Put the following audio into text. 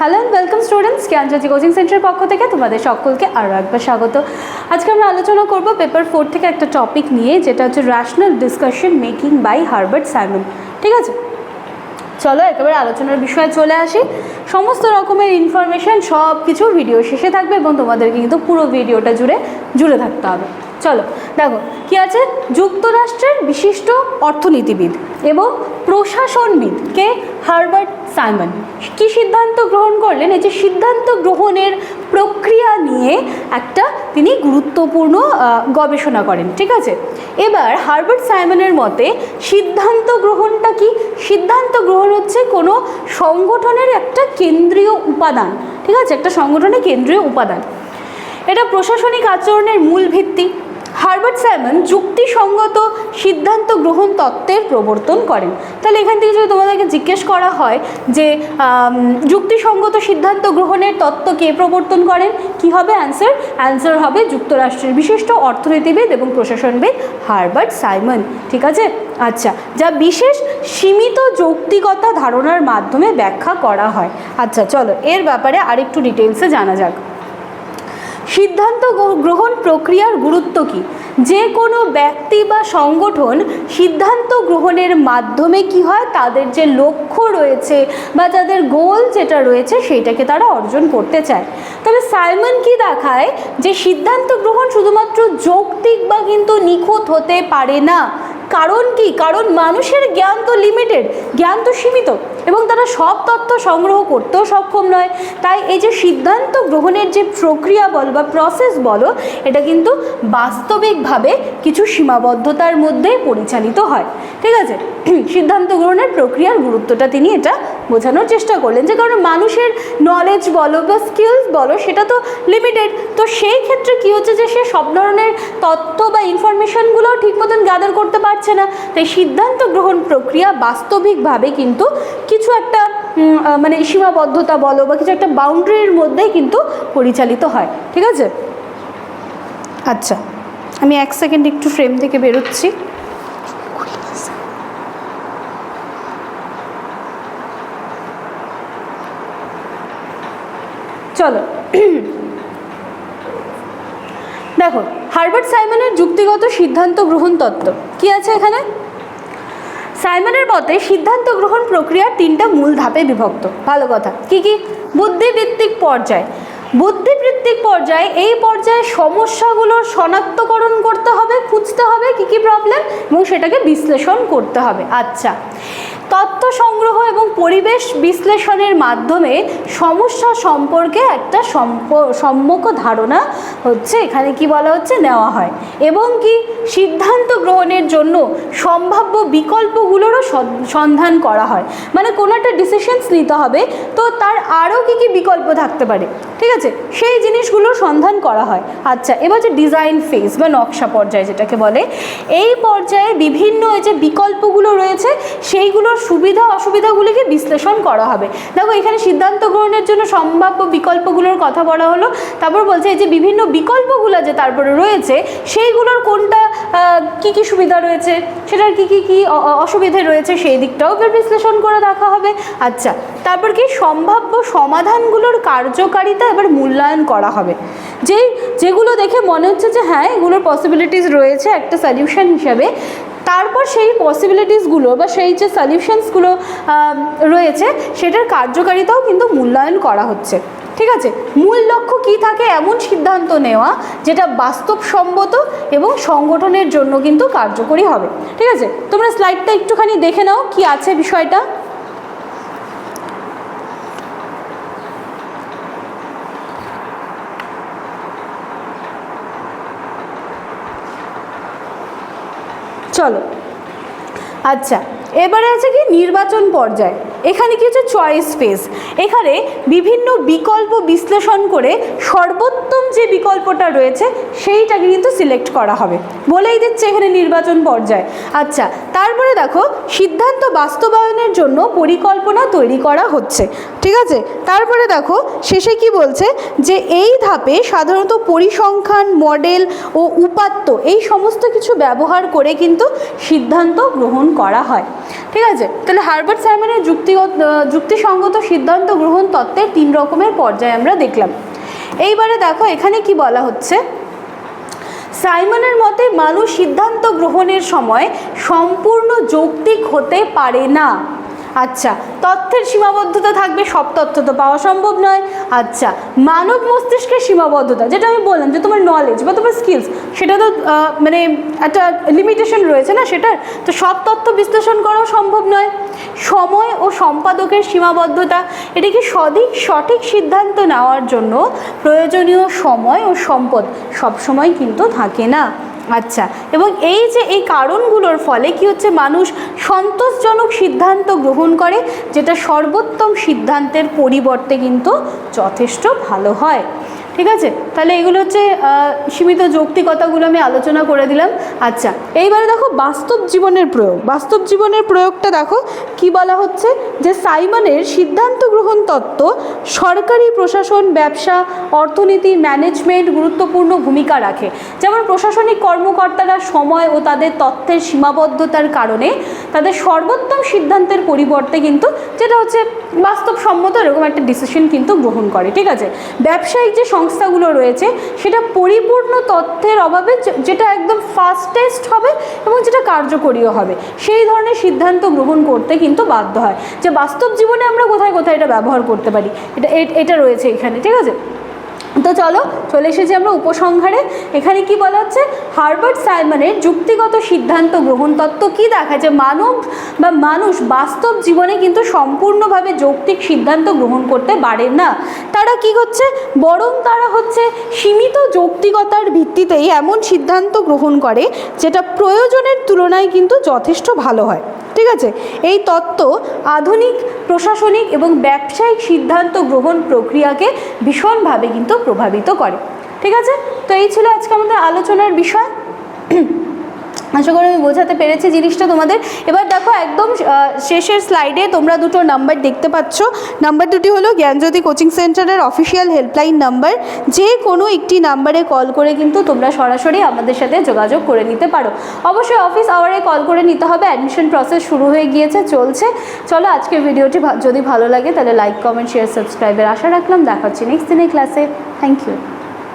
Hello and welcome students Gyanjyoti coaching সেন্টারের পক্ষ থেকে তোমাদের সকলকে আরও একবার স্বাগত। আজকে আমরা আলোচনা করব পেপার ফোর থেকে একটা টপিক নিয়ে, যেটা হচ্ছে rational discussion making by Herbert Simon ঠিক আছে? চলো একেবারে আলোচনার বিষয়ে চলে আসি। সমস্ত রকমের ইনফরমেশান সব কিছু ভিডিও শেষে থাকবে এবং তোমাদেরকে কিন্তু পুরো ভিডিওটা জুড়ে জুড়ে থাকতে হবে। চলো, দেখো, কি আছে? যুক্তরাষ্ট্রের বিশিষ্ট অর্থনীতিবিদ এবং প্রশাসনবিদ কে? Herbert Simon. কি সিদ্ধান্ত গ্রহণ করলেন? এই যে সিদ্ধান্ত গ্রহণের প্রক্রিয়া নিয়ে একটা তিনি গুরুত্বপূর্ণ গবেষণা করেন, ঠিক আছে? এবার হার্বার্ট সাইমনের মতে সিদ্ধান্ত গ্রহণটা কি? সিদ্ধান্ত গ্রহণ হচ্ছে কোনো সংগঠনের একটা কেন্দ্রীয় উপাদান, ঠিক আছে? একটা সংগঠনের কেন্দ্রীয় উপাদান। এটা প্রশাসনিক আচরণের মূল ভিত্তি হার্বার্ট সাইমন যুক্তিসঙ্গত সিদ্ধান্ত গ্রহণ তত্ত্বের প্রবর্তন করেন। তাহলে এখান থেকে যদি তোমাদেরকে জিজ্ঞেস করা হয় যে যুক্তিসঙ্গত সিদ্ধান্ত গ্রহণের তত্ত্ব কে প্রবর্তন করেন, কি হবে অ্যান্সার? অ্যান্সার হবে যুক্তরাষ্ট্রের বিশিষ্ট অর্থনীতিবিদ এবং প্রশাসনবিদ হার্বার্ট সাইমন। ঠিক আছে? আচ্ছা যা বিশেষ সীমিত যৌক্তিকতা ধারণার মাধ্যমে ব্যাখ্যা করা হয়। আচ্ছা চলো, এর ব্যাপারে আরেকটু ডিটেলসে জানা যাক। সিদ্ধান্ত গ্রহ- গ্রহণ প্রক্রিয়ার গুরুত্ব কী? যে কোনো ব্যক্তি বা সংগঠন সিদ্ধান্ত গ্রহণের মাধ্যমে কি হয়, তাদের যে লক্ষ্য রয়েছে বা তাদের গোল যেটা রয়েছে, সেইটাকে তারা অর্জন করতে চায়। তবে সাইমন কি দেখায় যে সিদ্ধান্ত গ্রহণ শুধুমাত্র যৌক্তিক বা কিন্তু নিখুঁত হতে পারে না? কারণ কি? কারণ মানুষের জ্ঞান তো লিমিটেড জ্ঞান তো সীমিত এবং তারা সব তথ্য সংগ্রহ করতেও সক্ষম নয়। তাই এই যে সিদ্ধান্ত গ্রহণের যে প্রক্রিয়া বল বা প্রসেস বলো, এটা কিন্তু বাস্তবিকভাবে কিছু সীমাবদ্ধতার মধ্যে পরিচালিত হয়। ঠিক আছে? সিদ্ধান্ত গ্রহণের প্রক্রিয়ার গুরুত্বটা তিনি এটা বোঝানোর চেষ্টা করলেন যে, কারণে মানুষের নলেজ বলো বা স্কিলস বলো, সেটা তো লিমিটেড তো সেই ক্ষেত্রে কী হচ্ছে যে, সে সব ধরনের তথ্য বা ইনফরমেশনগুলোও ঠিক মতন গ্যাদার করতে পারছে না। তাই সিদ্ধান্ত গ্রহণ প্রক্রিয়া বাস্তবিকভাবে কিন্তু কিছু একটা মানে সীমাবদ্ধতা বলো বা কিছু একটা বাউন্ডারির মধ্যেই কিন্তু পরিচালিত হয়। ঠিক আছে? আচ্ছা আমি এক সেকেন্ড একটু ফ্রেম থেকে বেরোচ্ছি। চলো। দেখো হার্বার্ট সাইমনের যুক্তিগত সিদ্ধান্ত গ্রহণ তত্ত্ব। কি আছে এখানে? সাইমনের মতে সিদ্ধান্ত গ্রহণ প্রক্রিয়ার তিনটা মূল ধাপে বিভক্ত। ভালো কথা। কি কি? বুদ্ধিবৃত্তিক পর্যায়। বুদ্ধিবৃত্তিক পর্যায়ে এই পর্যায়ে সমস্যাগুলোর শনাক্তকরণ করতে হবে, খুঁজতে হবে, কি কি প্রবলেম এবং সেটাকে বিশ্লেষণ করতে হবে। আচ্ছা। তথ্য সংগ্রহ এবং পরিবেশ বিশ্লেষণের মাধ্যমে সমস্যা সম্পর্কে একটা সম্যক ধারণা হচ্ছে, এখানে কি বলা হচ্ছে, নেওয়া হয়। এবং কি সিদ্ধান্ত গ্রহণের জন্য সম্ভাব্য বিকল্পগুলোরও সন্ধান করা হয়। মানে কোনো একটা ডিসিশনস নিতে হবে, তো তার আরও কি কি বিকল্প থাকতে পারে। ঠিক আছে? সেই জিনিসগুলোর সন্ধান করা হয়। আচ্ছা এবার যে ডিজাইন ফেজ বা নকশা পর্যায়ে যেটাকে বলে, এই পর্যায়ে বিভিন্ন যে বিকল্পগুলো রয়েছে, সেইগুলোর সুবিধা অসুবিধাগুলিকে বিশ্লেষণ করা হবে। দেখো, এখানে সিদ্ধান্ত গ্রহণের জন্য সম্ভাব্য বিকল্পগুলোর কথা বলা হলো। তারপর বলছে, এই যে বিভিন্ন বিকল্পগুলো যে তারপরে রয়েছে, সেইগুলোর কোনটা কি কি সুবিধা রয়েছে? সেটার কি কি কি অসুবিধে রয়েছে, সেই দিকটাও বিশ্লেষণ করে দেখা হবে। আচ্ছা তারপর কি? সম্ভাব্য সমাধানগুলোর কার্যকারিতা এবার মূল্যায়ন করা হবে। যেই, যেগুলো দেখে মনে হচ্ছে যে হ্যাঁ এগুলোর পসিবিলিটিস রয়েছে একটা সলিউশন হিসাবে। তারপর সেই পসিবিলিটিসগুলো বা সেই যে সলিউশনসগুলো রয়েছে, সেটার কার্যকারিতাও কিন্তু মূল্যায়ন করা হচ্ছে। ঠিক আছে? মূল লক্ষ্য কি থাকে? এমন সিদ্ধান্ত নেওয়া যেটা বাস্তবসম্মত এবং সংগঠনের জন্য কিন্তু কার্যকরী হবে। ঠিক আছে? তোমরা স্লাইডটা একটুখানি দেখে নাও, কি আছে বিষয়টা। চলো। আচ্ছা এবারে আছে কি নির্বাচন পর্যায়। এখানে কি হচ্ছে? চয়েস ফেজ এখানে বিভিন্ন বিকল্প বিশ্লেষণ করে সর্বোত্তম যে বিকল্পটা রয়েছে সেইটাকে কিন্তু সিলেক্ট করা হবে। বলেই দিচ্ছে এখানে নির্বাচন পর্যায়। আচ্ছা তারপরে দেখো সিদ্ধান্ত বাস্তবায়নের জন্য পরিকল্পনা তৈরি করা হচ্ছে। ঠিক আছে? তারপরে দেখো শেষে কি বলছে? যে এই ধাপে সাধারণত পরিসংখ্যান মডেল ও উপাত্ত এই সমস্ত কিছু ব্যবহার করে কিন্তু সিদ্ধান্ত গ্রহণ করা হয়। ঠিক আছে? তাহলে হার্বার্ট সাইমনের আহ, যুক্তিসঙ্গত সিদ্ধান্ত গ্রহণ তত্ত্বের তিন রকমের পর্যায়ে আমরা দেখলাম। এইবারে দেখো এখানে কি বলা হচ্ছে? সাইমনের মতে মানুষ সিদ্ধান্ত গ্রহণের সময় সম্পূর্ণ যৌক্তিক হতে পারে না। আচ্ছা তথ্যের সীমাবদ্ধতা থাকবে, সব তথ্য তো পাওয়া সম্ভব নয়। আচ্ছা মানব মস্তিষ্কের সীমাবদ্ধতা, যেটা আমি বললাম যে তোমার নলেজ বা তোমার স্কিলস সেটা তো মানে একটা লিমিটেশন রয়েছে না সেটার? তো সব তথ্য বিশ্লেষণ করাও সম্ভব নয়। সময় ও সম্পাদকের সীমাবদ্ধতা, এটা কি সঠিক সঠিক সিদ্ধান্ত নেওয়ার জন্য প্রয়োজনীয় সময় ও সম্পদ সবসময় কিন্তু থাকে না? আচ্ছা এবং এই যে এই কারণগুলোর ফলে কি হচ্ছে? মানুষ সন্তোষজনক সিদ্ধান্ত গ্রহণ করে, যেটা সর্বোত্তম সিদ্ধান্তের পরিবর্তে কিন্তু যথেষ্ট ভালো হয়। ঠিক আছে? তাহলে এগুলো হচ্ছে সীমিত যৌক্তিকতাগুলো আমি আলোচনা করে দিলাম। আচ্ছা এইবারে দেখো বাস্তব জীবনের প্রয়োগ। বাস্তব জীবনের প্রয়োগটা দেখো, কি বলা হচ্ছে? যে সাইমনের সিদ্ধান্ত গ্রহণ তত্ত্ব সরকারি প্রশাসন, ব্যবসা, অর্থনীতি, ম্যানেজমেন্ট গুরুত্বপূর্ণ ভূমিকা রাখে। যেমন প্রশাসনিক কর্মকর্তারা সময় ও তাদের তথ্যের সীমাবদ্ধতার কারণে তাদের সর্বোত্তম সিদ্ধান্তের পরিবর্তে কিন্তু যেটা হচ্ছে বাস্তবসম্মত এরকম একটা ডিসিশন কিন্তু গ্রহণ করে। ঠিক আছে? ব্যবসায়িক যে সংস্থাগুলো রয়েছে, সেটা পরিপূর্ণ তথ্যের অভাবে যেটা একদম ফাস্টেস্ট হবে এবং যেটা কার্যকরীও হবে। সেই ধরনের সিদ্ধান্ত গ্রহণ করতে কিন্তু বাধ্য হয়। যে বাস্তব জীবনে আমরা কোথায় কোথায় এটা ব্যবহার করতে পারি, এটা এটা রয়েছে এখানে, ঠিক আছে? তো চলো, চলে এসেছি আমরা উপসংহারে। এখানে কি বলা হচ্ছে? হার্বার্ট সাইমনের যুক্তিগত সিদ্ধান্ত গ্রহণ তত্ত্ব কি দেখায়? যে মানব বা মানুষ বাস্তব জীবনে কিন্তু সম্পূর্ণভাবে যৌক্তিক সিদ্ধান্ত গ্রহণ করতে পারেন না। তারা কি হচ্ছে? বরং তারা হচ্ছে সীমিত যৌক্তিকতার ভিত্তিতেই এমন সিদ্ধান্ত গ্রহণ করে, যেটা প্রয়োজনের তুলনায় কিন্তু যথেষ্ট ভালো হয়। ঠিক আছে? এই তত্ত্ব আধুনিক, প্রশাসনিক এবং ব্যবসায়িক সিদ্ধান্ত গ্রহণ প্রক্রিয়াকে ভীষণভাবে কিন্তু প্রভাবিত করে। ঠিক আছে? তো এই ছিল আজকে আমাদের আলোচনার বিষয়। আশা করি আমি বোঝাতে পেরেছি জিনিসটা তোমাদের। এবার দেখো একদম শেষের স্লাইডে তোমরা দুটো নাম্বার দেখতে পাচ্ছ। নাম্বার দুটি হলো জ্ঞানজ্যোতি কোচিং সেন্টারের অফিসিয়াল হেল্পলাইন নাম্বার যে কোনো একটি নাম্বারে কল করে কিন্তু তোমরা সরাসরি আমাদের সাথে যোগাযোগ করে নিতে পারো। অবশ্যই অফিস আওয়ারে কল করে নিতে হবে। অ্যাডমিশন প্রসেস শুরু হয়ে গিয়েছে, চলছে। চলো আজকের ভিডিওটি যদি ভালো লাগে তাহলে লাইক কমেন্ট শেয়ার সাবস্ক্রাইবের আশা রাখলাম। দেখা হচ্ছে নেক্সট দিনের ক্লাসে থ্যাংক ইউ